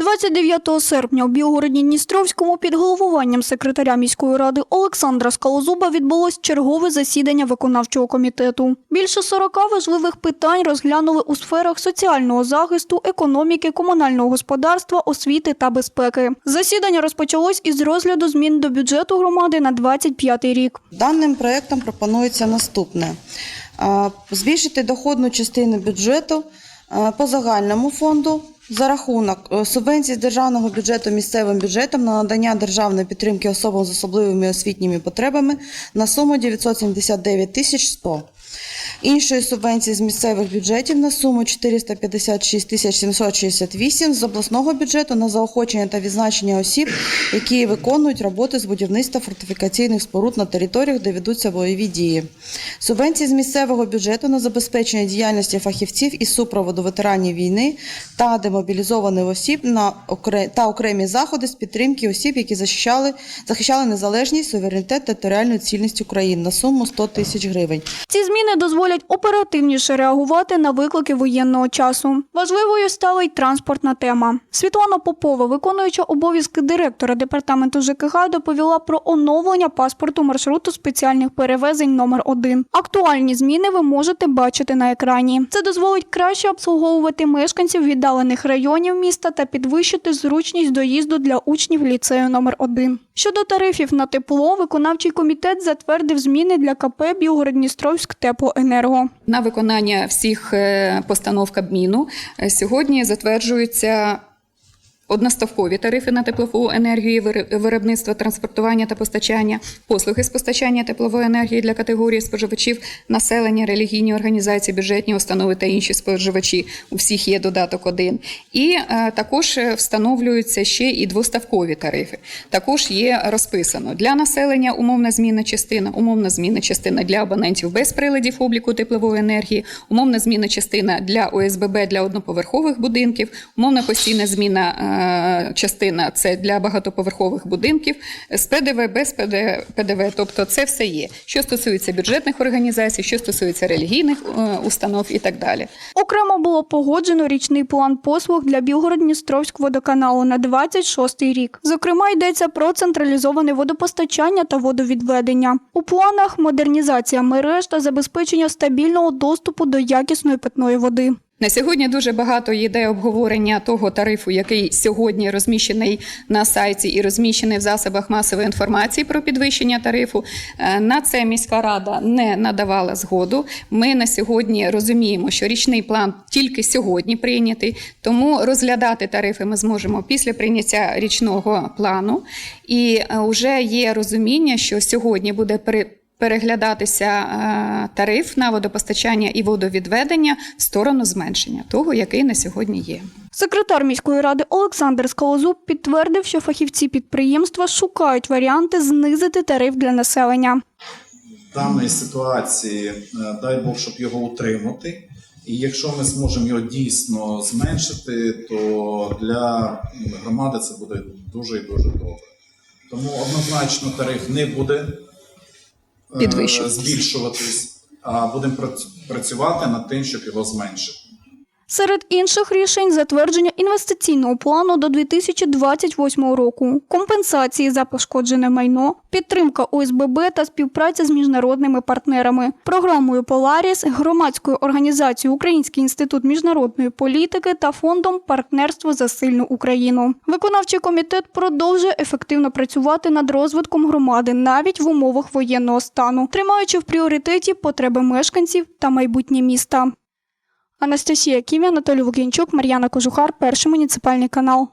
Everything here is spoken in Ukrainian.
29 серпня у Білгороді-Дністровському під головуванням секретаря міської ради Олександра Скалозуба відбулось чергове засідання виконавчого комітету. Більше 40 важливих питань розглянули у сферах соціального захисту, економіки, комунального господарства, освіти та безпеки. Засідання розпочалось із розгляду змін до бюджету громади на 25 рік. Даним проектом пропонується наступне: збільшити доходну частину бюджету по загальному фонду за рахунок е, субвенцій з державного бюджету місцевим бюджетом на надання державної підтримки особам з особливими освітніми потребами на суму 979 тисяч 100. Іншої субвенції з місцевих бюджетів на суму 456 тисяч 768 з обласного бюджету на заохочення та відзначення осіб, які виконують роботи з будівництва фортифікаційних споруд на територіях, де ведуться бойові дії. Субвенції з місцевого бюджету на забезпечення діяльності фахівців із супроводу ветеранів війни та демобілізованих осіб на окре- та окремі заходи з підтримки осіб, які захищали, захищали незалежність, суверенітет та територіальну цілісність України на суму 100 тисяч гривень. Ці зміни дозволять оперативніше реагувати на виклики воєнного часу. Важливою стала й транспортна тема. Світлана Попова, виконуюча обов'язки директора департаменту ЖКХ, доповіла про оновлення паспорту маршруту спеціальних перевезень номер 1 Актуальні зміни ви можете бачити на екрані. Це дозволить краще обслуговувати мешканців віддалених районів міста та підвищити зручність доїзду для учнів ліцею номер 1 Щодо тарифів на тепло, виконавчий комітет затвердив зміни для КП Білгород-Дністровськ теплоенерго. На виконання всіх е, постанов Кабміну е, сьогодні затверджуються одноставкові тарифи на теплову енергію, виробництво, транспортування та постачання, послуги з постачання теплової енергії для категорії споживачів, населення, релігійні організації, бюджетні установи та інші споживачі. У всіх є додаток один. І е, також е, встановлюються ще і двоставкові тарифи. Також є розписано для населення умовна зміна частина, умовна зміна частина для абонентів без приладів обліку теплової енергії, умовна зміна частина для ОСББ для одноповерхових будинків, умовна постійна зміна е, частина це для багатоповерхових будинків, з ПДВ, без ПД- ПДВ. Тобто це все є. Що стосується бюджетних організацій, що стосується релігійних е, установ і так далі. Окремо було погоджено річний план послуг для Білгород-Дністровськ водоканалу на 26 рік. Зокрема, йдеться про централізоване водопостачання та водовідведення. У планах модернізація мереж та забезпечення стабільного доступу до якісної питної води. На сьогодні дуже багато йде обговорення того тарифу, який сьогодні розміщений на сайті і розміщений в засобах масової інформації про підвищення тарифу. Е, На це міська рада не надавала згоду. Ми на сьогодні розуміємо, що річний план тільки сьогодні прийнятий, тому розглядати тарифи ми зможемо після прийняття річного плану. І вже є розуміння, що сьогодні буде при переглядатися е, тариф на водопостачання і водовідведення в сторону зменшення того, який на сьогодні є. Секретар міської ради Олександр Скалозуб підтвердив, що фахівці підприємства шукають варіанти знизити тариф для населення. даної ситуації, е, дай Бог, щоб його утримати. І якщо ми зможемо його дійсно зменшити, то для громади це буде дуже і дуже добре. Тому однозначно тариф не буде Підвищуватись. збільшуватись, а будемо прац- працювати над тим, щоб його зменшити. Серед інших рішень затвердження інвестиційного плану до 2028 року, компенсації за пошкоджене майно, підтримка ОСББ та співпраця з міжнародними партнерами, програмою Поларіс, громадською організацією Український інститут міжнародної політики та фондом Партнерство за сильну Україну. Виконавчий комітет продовжує ефективно працювати над розвитком громади навіть в умовах воєнного стану, тримаючи в пріоритеті потреби мешканців та майбутнє міста. Анастасія Ківі, Анатолій Лук'янчук, Мар'яна Кожухар, перший муніципальний канал.